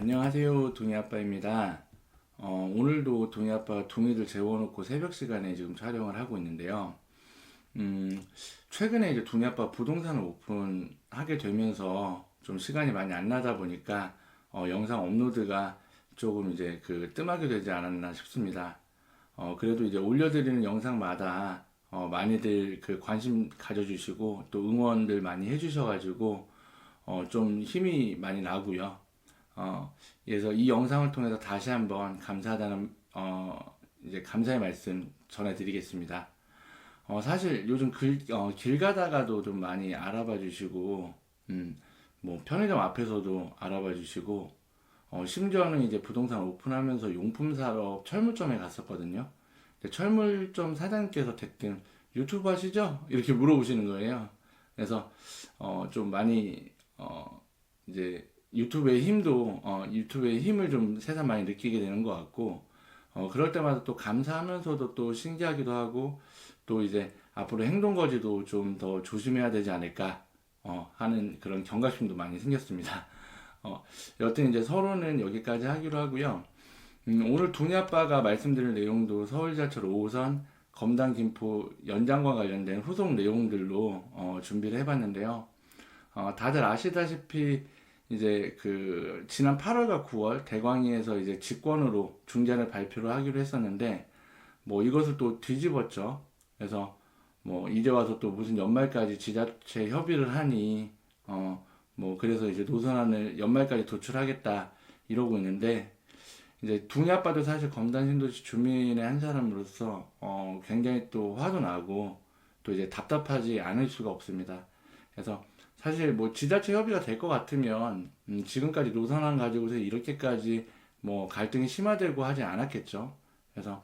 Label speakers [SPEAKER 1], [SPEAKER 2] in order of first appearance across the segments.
[SPEAKER 1] 안녕하세요. 동희아빠입니다. 어, 오늘도 동희아빠가 동희들 재워놓고 새벽 시간에 지금 촬영을 하고 있는데요. 음, 최근에 이제 동희아빠 부동산을 오픈하게 되면서 좀 시간이 많이 안 나다 보니까 어, 영상 업로드가 조금 이제 그 뜸하게 되지 않았나 싶습니다. 어, 그래도 이제 올려드리는 영상마다 어, 많이들 그 관심 가져주시고 또 응원들 많이 해주셔가지고 어, 좀 힘이 많이 나고요. 어, 그래서 이 영상을 통해서 다시 한번 감사하다는 어, 이제 감사의 말씀 전해드리겠습니다. 어, 사실 요즘 글, 어, 길 가다가도 좀 많이 알아봐 주시고, 음, 뭐 편의점 앞에서도 알아봐 주시고, 어, 심지어는 이제 부동산 오픈하면서 용품 사러 철물점에 갔었거든요. 철물점 사장님께서 대뜸 유튜브 하시죠? 이렇게 물어보시는 거예요. 그래서 어, 좀 많이 어, 이제 유튜브의 힘도 어, 유튜브의 힘을 좀 새삼 많이 느끼게 되는 것 같고 어, 그럴 때마다 또 감사하면서도 또 신기하기도 하고 또 이제 앞으로 행동 거지도 좀 더 조심해야 되지 않을까 어, 하는 그런 경각심도 많이 생겼습니다. 어, 여튼 이제 서로는 여기까지 하기로 하고요. 음, 오늘 동희 아빠가 말씀드릴 내용도 서울지하철 5호선 검단 김포 연장과 관련된 후속 내용들로 어, 준비를 해봤는데요. 어, 다들 아시다시피 이제 그 지난 8월과 9월 대광위에서 이제 직권으로 중재안을 발표를 하기로 했었는데 뭐 이것을 또 뒤집었죠. 그래서 뭐 이제 와서 또 무슨 연말까지 지자체 협의를 하니 어 뭐 그래서 이제 노선안을 연말까지 도출하겠다 이러고 있는데 이제 둥이 아빠도 사실 검단 신도시 주민의 한 사람으로서 어 굉장히 또 화도 나고 또 이제 답답하지 않을 수가 없습니다. 그래서 사실 뭐 지자체 협의가 될 것 같으면 음, 지금까지 노선안 가지고서 이렇게까지 뭐 갈등이 심화되고 하지 않았겠죠. 그래서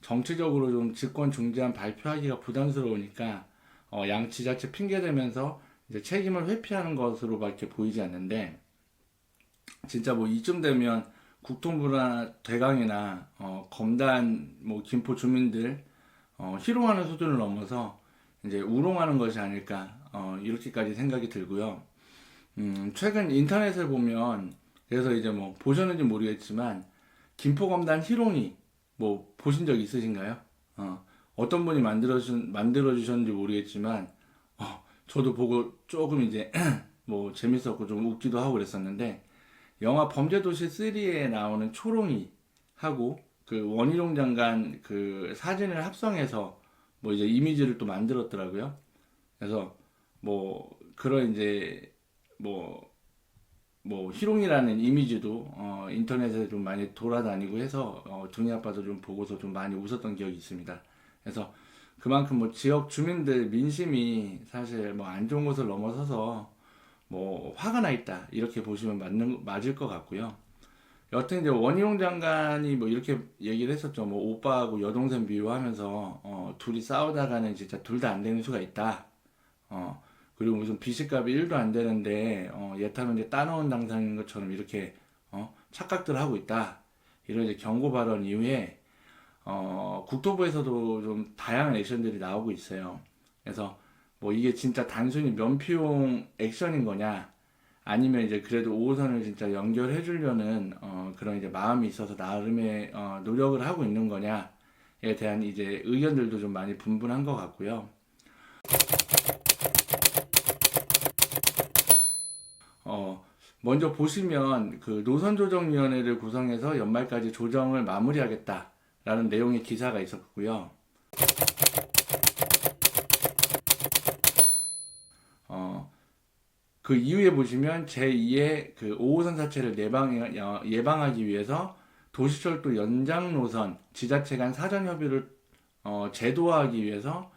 [SPEAKER 1] 정치적으로 좀 직권 중재안 발표하기가 부담스러우니까 어, 양 지자체 핑계 대면서 이제 책임을 회피하는 것으로밖에 보이지 않는데 진짜 뭐 이쯤 되면 국토부나 대강이나 어, 검단 뭐 김포 주민들 어, 희롱하는 수준을 넘어서 이제 우롱하는 것이 아닐까 어, 이렇게까지 생각이 들고요. 음, 최근 인터넷을 보면 그래서 이제 뭐 보셨는지 모르겠지만 김포 검단 희롱이 뭐 보신 적 있으신가요? 어, 어떤 분이 만들어 주신 만들어 주셨는지 모르겠지만 어, 저도 보고 조금 이제 뭐 재밌었고 좀 웃기도 하고 그랬었는데 영화 범죄도시 3에 나오는 초롱이 하고 그 원희룡 장관 그 사진을 합성해서 뭐 이제 이미지를 또 만들었더라고요. 그래서 뭐 그런 이제 뭐뭐 희롱이라는 이미지도 어, 인터넷에 좀 많이 돌아다니고 해서 어, 동희 아빠도 좀 보고서 좀 많이 웃었던 기억이 있습니다. 그래서 그만큼 뭐 지역 주민들 민심이 사실 뭐 안 좋은 것을 넘어서서 뭐 화가 나 있다 이렇게 보시면 맞는 맞을 것 같고요. 여튼 이제 원희룡 장관이 뭐 이렇게 얘기를 했었죠. 뭐 오빠하고 여동생 비유하면서 어, 둘이 싸우다가는 진짜 둘 다 안 되는 수가 있다. 어, 그리고 무슨 비식값이 1도 안 되는데 어, 예타면 이제 따놓은 당상인 것처럼 이렇게 어, 착각들 하고 있다. 이런 이제 경고 발언 이후에 어, 국토부에서도 좀 다양한 액션들이 나오고 있어요. 그래서 뭐 이게 진짜 단순히 면피용 액션인 거냐, 아니면 이제 그래도 5호선을 진짜 연결해 주려는 어, 그런 이제 마음이 있어서 나름의 어, 노력을 하고 있는 거냐에 대한 이제 의견들도 좀 많이 분분한 것 같고요. 어, 먼저 보시면 그 노선조정위원회를 구성해서 연말까지 조정을 마무리하겠다라는 내용의 기사가 있었고요. 어, 그 이후에 보시면 제2의 그 5호선 사체를 예방, 예방하기 위해서 도시철도 연장 노선 지자체 간 사전 협의를 어, 제도화하기 위해서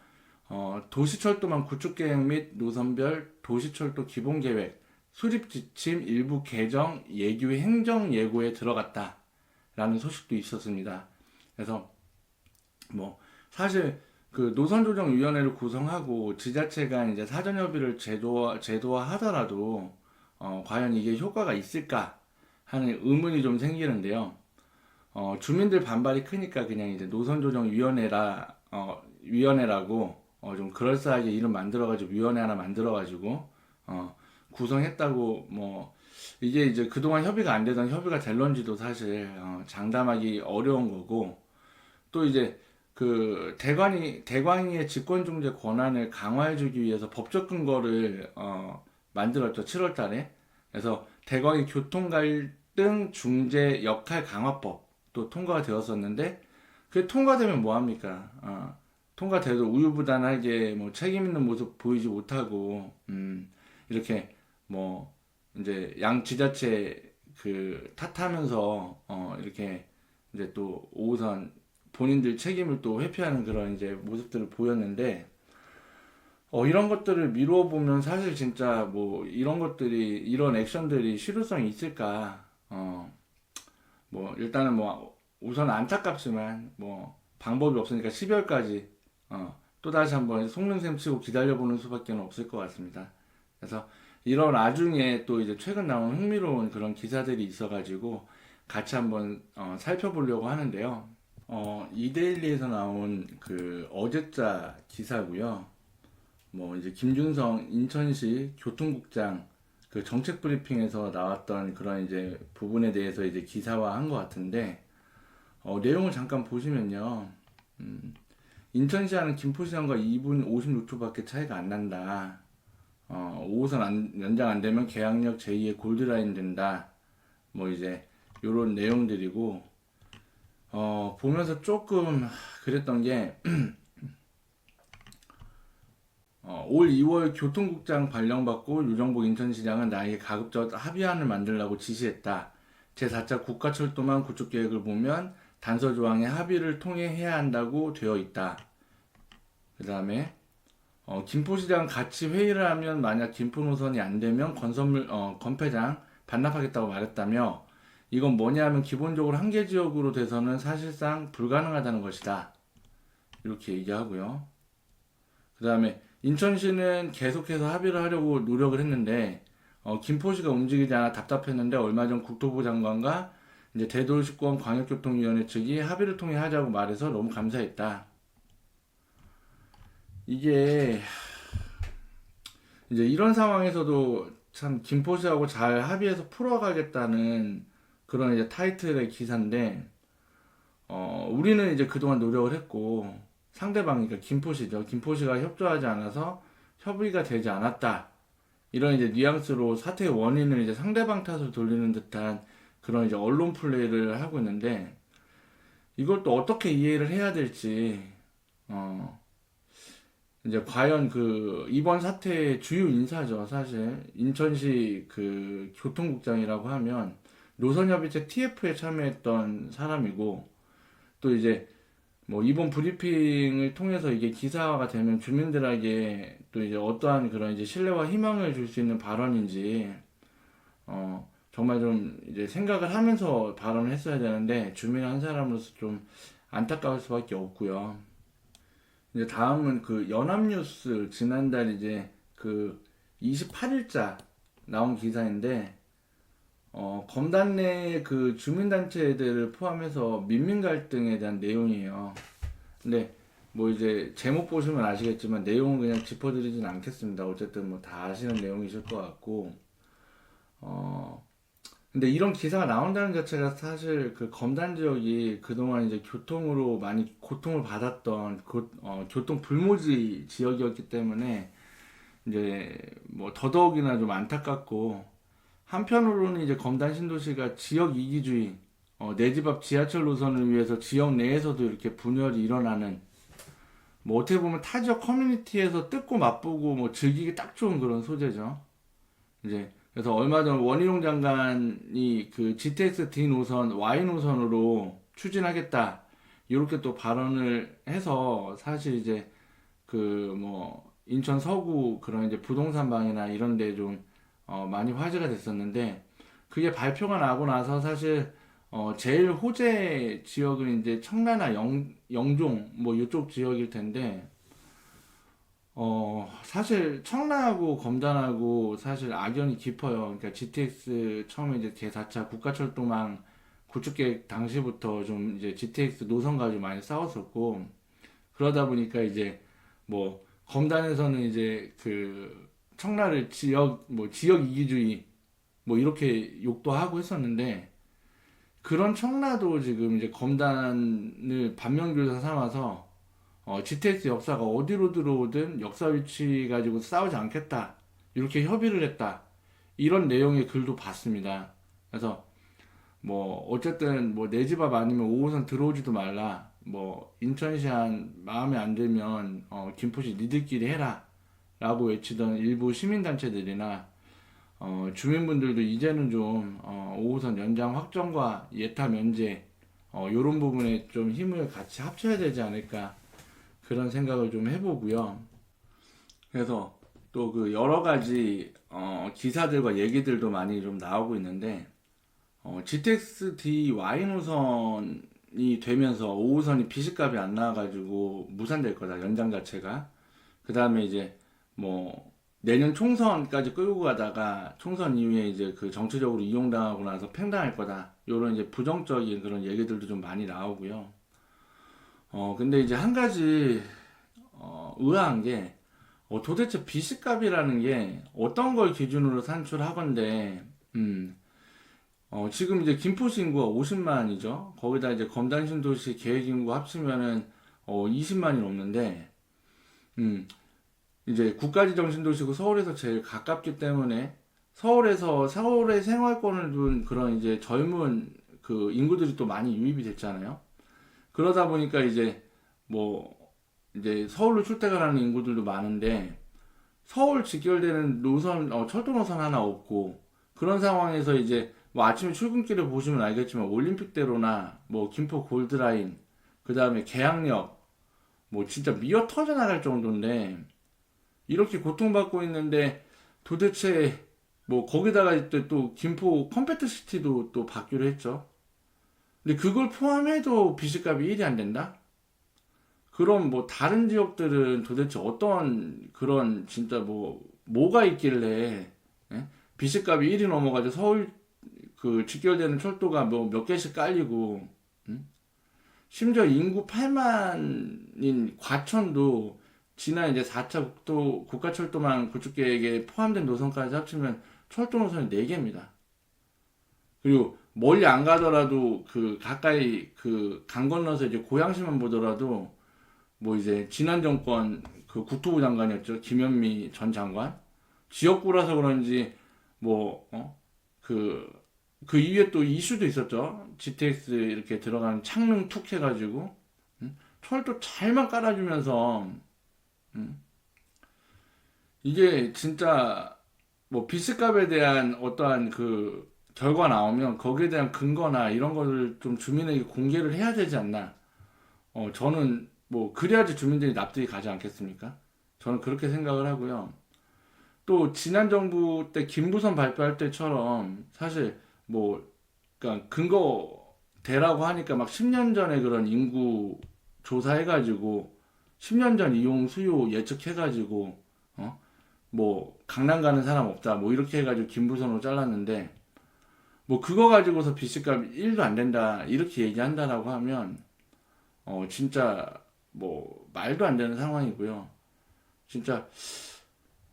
[SPEAKER 1] 어, 도시철도망 구축 계획 및 노선별 도시철도 기본 계획 수립 지침 일부 개정 예규 행정 예고에 들어갔다 라는 소식도 있었습니다. 그래서 뭐 사실 그 노선조정위원회를 구성하고 지자체가 이제 사전 협의를 제도화 제도화 하더라도 어, 과연 이게 효과가 있을까 하는 의문이 좀 생기는데요. 어, 주민들 반발이 크니까 그냥 이제 노선조정위원회라 어, 위원회라고 어, 좀 그럴싸하게 이름 만들어가지고 위원회 하나 만들어가지고 어, 구성했다고 뭐 이게 이제 그동안 협의가 안 되던 협의가 될런지도 사실 어, 장담하기 어려운 거고 또 이제 그 대관이 대광위의 직권중재 권한을 강화해주기 위해서 법적 근거를 어, 만들었죠 7월달에 그래서 대광위 교통갈등 중재 역할 강화법도 통과가 되었었는데 그게 통과되면 뭐 합니까? 어, 통과돼도 우유부단하게 뭐 책임 있는 모습 보이지 못하고 음, 이렇게 뭐 이제 양 지자체 그 탓하면서 어, 이렇게 이제 또 오우선 본인들 책임을 또 회피하는 그런 이제 모습들을 보였는데 어, 이런 것들을 미루어 보면 사실 진짜 뭐 이런 것들이 이런 액션들이 실효성이 있을까? 어, 뭐 일단은 뭐 우선 안타깝지만 뭐 방법이 없으니까 12월까지 어, 또 다시 한번 속는 셈 치고 기다려보는 수밖에 없을 것 같습니다. 그래서 이런 와중에 또 이제 최근 나온 흥미로운 그런 기사들이 있어가지고 같이 한번 어, 살펴보려고 하는데요. 어, 이데일리에서 나온 그 어제자 기사고요. 뭐 이제 김준성 인천시 교통국장 그 정책 브리핑에서 나왔던 그런 이제 부분에 대해서 이제 기사화한 것 같은데 어, 내용을 잠깐 보시면요. 음, 인천시하는 김포시장과 2분 56초밖에 차이가 안 난다. 어, 5호선 안- 연장 안 되면 계약력 제2의 골드라인 된다. 뭐 이제 요런 내용들이고 어, 보면서 조금 그랬던 게 어, 올 2월 교통국장 발령받고 유정복 인천시장은 나에게 가급적 합의안을 만들라고 지시했다. 제4차 국가철도망 구축 계획을 보면 단서 조항에 합의를 통해 해야 한다고 되어 있다. 그 다음에 어, 김포시장 같이 회의를 하면 만약 김포 노선이 안 되면 건설물 어, 건폐장 반납하겠다고 말했다며 이건 뭐냐 하면 기본적으로 한개 지역으로 돼서는 사실상 불가능하다는 것이다. 이렇게 얘기하고요. 그 다음에 인천시는 계속해서 합의를 하려고 노력을 했는데 어, 김포시가 움직이지 않아 답답했는데 얼마 전 국토부 장관과 이제 대도시권 광역교통위원회 측이 합의를 통해 하자고 말해서 너무 감사했다. 이게 이제 이런 상황에서도 참 김포시하고 잘 합의해서 풀어가겠다는 그런 이제 타이틀의 기사인데 어, 우리는 이제 그동안 노력을 했고 상대방이 그러니까 김포시죠. 김포시가 협조하지 않아서 협의가 되지 않았다. 이런 이제 뉘앙스로 사태의 원인을 이제 상대방 탓으로 돌리는 듯한 그런 이제 언론 플레이를 하고 있는데 이걸 또 어떻게 이해를 해야 될지 어 이제 과연 그 이번 사태의 주요 인사죠 사실 인천시 그 교통국장이라고 하면 노선협의체 TF에 참여했던 사람이고 또 이제 뭐 이번 브리핑을 통해서 이게 기사화가 되면 주민들에게 또 이제 어떠한 그런 이제 신뢰와 희망을 줄 수 있는 발언인지 어 정말 좀 이제 생각을 하면서 발언을 했어야 되는데 주민 한 사람으로서 좀 안타까울 수밖에 없고요. 이제 다음은 그 연합뉴스 지난달 이제 그 28일자 나온 기사인데 어, 검단 내 그 주민단체들을 포함해서 민민 갈등에 대한 내용이에요. 근데 뭐 이제 제목 보시면 아시겠지만 내용은 그냥 짚어드리진 않겠습니다. 어쨌든 뭐 다 아시는 내용이실 것 같고, 어, 근데 이런 기사가 나온다는 자체가 사실 그 검단 지역이 그동안 이제 교통으로 많이 고통을 받았던 고, 어, 교통 불모지 지역이었기 때문에 이제 뭐 더더욱이나 좀 안타깝고 한편으로는 이제 검단 신도시가 지역 이기주의, 어, 내 집 앞 지하철 노선을 위해서 지역 내에서도 이렇게 분열이 일어나는, 뭐 어떻게 보면 타 지역 커뮤니티에서 뜯고 맛보고 뭐 즐기기 딱 좋은 그런 소재죠. 이제 그래서 얼마 전 원희룡 장관이 그 GTX D 노선 Y 노선으로 추진하겠다. 이렇게 또 발언을 해서 사실 이제 그 뭐 인천 서구 그런 이제 부동산 방이나 이런 데좀 어, 많이 화제가 됐었는데 그게 발표가 나고 나서 사실 어, 제일 호재 지역은 이제 청라나 영, 영종 뭐 이쪽 지역일 텐데 어, 사실 청라하고 검단하고 사실 악연이 깊어요. 그러니까 GTX 처음에 이제 제4차 국가철도망 구축계획 당시부터 좀 이제 GTX 노선 가지고 많이 싸웠었고 그러다 보니까 이제 뭐 검단에서는 이제 그 청라를 지역 뭐 지역 이기주의 뭐 이렇게 욕도 하고 했었는데 그런 청라도 지금 이제 검단을 반면교사 삼아서 어, GTX 역사가 어디로 들어오든 역사 위치 가지고 싸우지 않겠다. 이렇게 협의를 했다. 이런 내용의 글도 봤습니다. 그래서 뭐 어쨌든 뭐 내 집 앞 아니면 5호선 들어오지도 말라. 뭐 인천시안 마음에 안 들면 어, 김포시 니들끼리 해라. 라고 외치던 일부 시민단체들이나 어, 주민분들도 이제는 좀 어, 5호선 연장 확정과 예타 면제 어, 이런 부분에 좀 힘을 같이 합쳐야 되지 않을까 그런 생각을 좀 해보고요. 그래서 또 그 여러 가지 어, 기사들과 얘기들도 많이 좀 나오고 있는데 어, GTX-D Y 노선이 되면서 5호선이 비식값이 안 나와가지고 무산될 거다 연장 자체가 그 다음에 이제 뭐 내년 총선까지 끌고 가다가 총선 이후에 이제 그 정치적으로 이용당하고 나서 팽당할 거다. 요런 이제 부정적인 그런 얘기들도 좀 많이 나오고요. 어, 근데 이제 한 가지, 어, 의아한 게, 어, 도대체 비식값이라는 게 어떤 걸 기준으로 산출하건데, 음, 어, 지금 이제 김포시 인구가 50만이죠. 거기다 이제 검단 신도시 계획 인구 합치면은, 어, 20만이 넘는데, 음, 이제 국가지정 신도시고 서울에서 제일 가깝기 때문에 서울에서 서울의 생활권을 둔 그런 이제 젊은 그 인구들이 또 많이 유입이 됐잖아요. 그러다 보니까 이제 뭐 이제 서울로 출퇴근 하는 인구들도 많은데 서울 직결되는 노선 어, 철도 노선 하나 없고 그런 상황에서 이제 뭐 아침에 출근길을 보시면 알겠지만 올림픽대로나 뭐 김포 골드라인 그 다음에 계양역 뭐 진짜 미어 터져 나갈 정도인데 이렇게 고통받고 있는데 도대체 뭐 거기다가 또, 또 김포 컴패트 시티도 또 받기로 했죠. 근데 그걸 포함해도 비식값이 1이 안 된다? 그럼 뭐 다른 지역들은 도대체 어떤 그런 진짜 뭐 뭐가 있길래 예? 비식값이 1이 넘어가지고 서울 그 직결되는 철도가 뭐 몇 개씩 깔리고 음? 심지어 인구 8만인 과천도 지난 이제 4차 국도, 국가철도망 구축 계획에 포함된 노선까지 합치면 철도 노선이 4개입니다. 그리고 멀리 안 가더라도 그 가까이 그 강 건너서 이제 고양시만 보더라도 뭐 이제 지난 정권 그 국토부 장관이었죠. 김현미 전 장관. 지역구라서 그런지 뭐, 어? 그, 그 이후에 또 이슈도 있었죠. GTX 이렇게 들어가는 창릉 툭 해가지고, 응? 철도 잘만 깔아주면서, 음. 이게 진짜 뭐 비스값에 대한 어떠한 그 결과 나오면 거기에 대한 근거나 이런 거를 좀 주민에게 공개를 해야 되지 않나. 어, 저는 뭐 그래야지 주민들이 납득이 가지 않겠습니까? 저는 그렇게 생각을 하고요. 또 지난 정부 때 김부선 발표할 때처럼 사실 뭐 그러니까 근거 대라고 하니까 막 10년 전에 그런 인구 조사해 가지고 10년 전 이용 수요 예측해 가지고 어? 뭐 강남 가는 사람 없다 뭐 이렇게 해 가지고 김부선으로 잘랐는데 뭐 그거 가지고서 비식값 1도 안 된다 이렇게 얘기한다라고 하면 어 진짜 뭐 말도 안 되는 상황이고요 진짜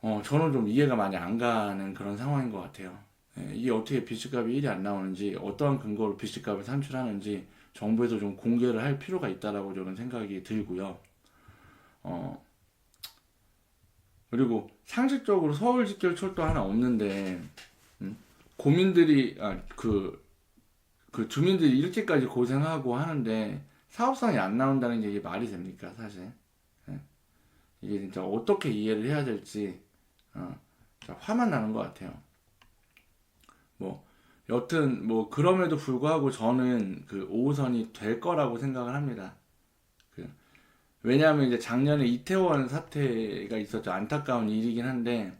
[SPEAKER 1] 어 저는 좀 이해가 많이 안 가는 그런 상황인 것 같아요 예, 이게 어떻게 비식값이 1이 안 나오는지 어떠한 근거로 비식값을 산출하는지 정부에서 좀 공개를 할 필요가 있다라고 저는 생각이 들고요. 어, 그리고 상식적으로 서울 직결 철도 하나 없는데, 음? 고민들이, 아, 그, 그 주민들이 이렇게까지 고생하고 하는데, 사업성이 안 나온다는 게 이게 말이 됩니까, 사실? 예. 이게 진짜 어떻게 이해를 해야 될지, 어, 화만 나는 것 같아요. 뭐, 여튼, 뭐, 그럼에도 불구하고 저는 그 5호선이 될 거라고 생각을 합니다. 왜냐하면 이제 작년에 이태원 사태가 있었죠. 안타까운 일이긴 한데,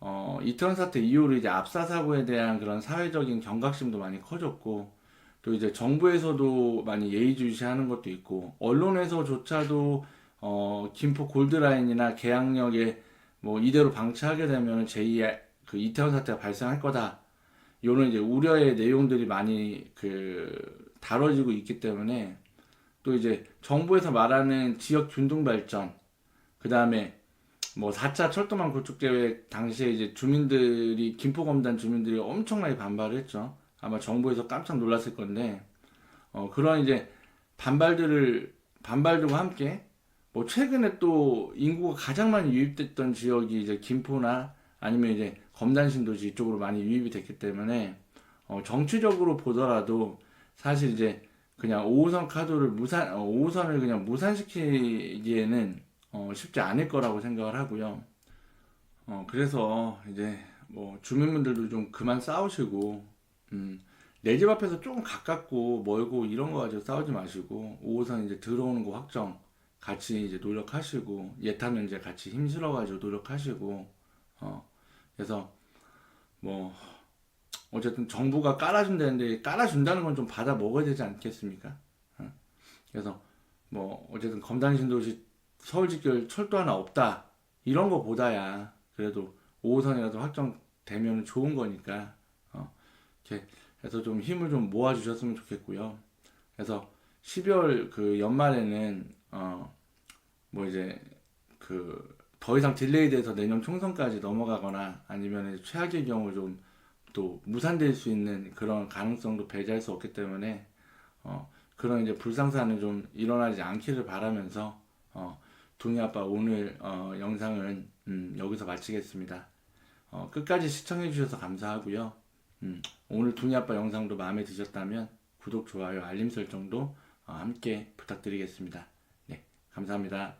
[SPEAKER 1] 어, 이태원 사태 이후로 이제 압사 사고에 대한 그런 사회적인 경각심도 많이 커졌고, 또 이제 정부에서도 많이 예의주시하는 것도 있고, 언론에서조차도 어, 김포 골드라인이나 계양역에 뭐 이대로 방치하게 되면 제2의 그 이태원 사태가 발생할 거다. 이런 이제 우려의 내용들이 많이 그 다뤄지고 있기 때문에 또 이제 정부에서 말하는 지역 균등 발전, 그 다음에 뭐 4차 철도망 구축 계획 당시에 이제 주민들이 김포검단 주민들이 엄청나게 반발을 했죠. 아마 정부에서 깜짝 놀랐을 건데 어 그런 이제 반발들을 반발들과 함께 뭐 최근에 또 인구가 가장 많이 유입됐던 지역이 이제 김포나 아니면 이제 검단 신도시 이쪽으로 많이 유입이 됐기 때문에 어 정치적으로 보더라도 사실 이제 그냥 5호선 카드를 무산 어, 5호선을 그냥 무산시키기에는 어, 쉽지 않을 거라고 생각을 하고요. 어, 그래서 이제 뭐 주민분들도 좀 그만 싸우시고, 음, 내 집 앞에서 조금 가깝고 멀고 이런 거 가지고 싸우지 마시고, 5호선 이제 들어오는 거 확정 같이 이제 노력하시고, 예타면 이제 같이 힘실어 가지고 노력하시고, 어, 그래서 뭐, 어쨌든 정부가 깔아준다는데 깔아준다는 건 좀 받아 먹어야 되지 않겠습니까? 어? 그래서 뭐, 어쨌든 검단 신도시 서울 직결 철도 하나 없다. 이런 거보다야 그래도 5호선이라도 확정되면 좋은 거니까 어, 이렇게 해서 좀 힘을 좀 모아주셨으면 좋겠고요. 그래서 12월 그 연말에는 어, 뭐 이제 그 더 이상 딜레이 돼서 내년 총선까지 넘어가거나 아니면 최악의 경우 좀 또 무산될 수 있는 그런 가능성도 배제할 수 없기 때문에 어, 그런 이제 불상사는 좀 일어나지 않기를 바라면서 어, 동희 아빠 오늘 어, 영상은 음, 여기서 마치겠습니다. 어, 끝까지 시청해 주셔서 감사하고요. 음, 오늘 동희 아빠 영상도 마음에 드셨다면 구독, 좋아요, 알림 설정도 어, 함께 부탁드리겠습니다. 네, 감사합니다.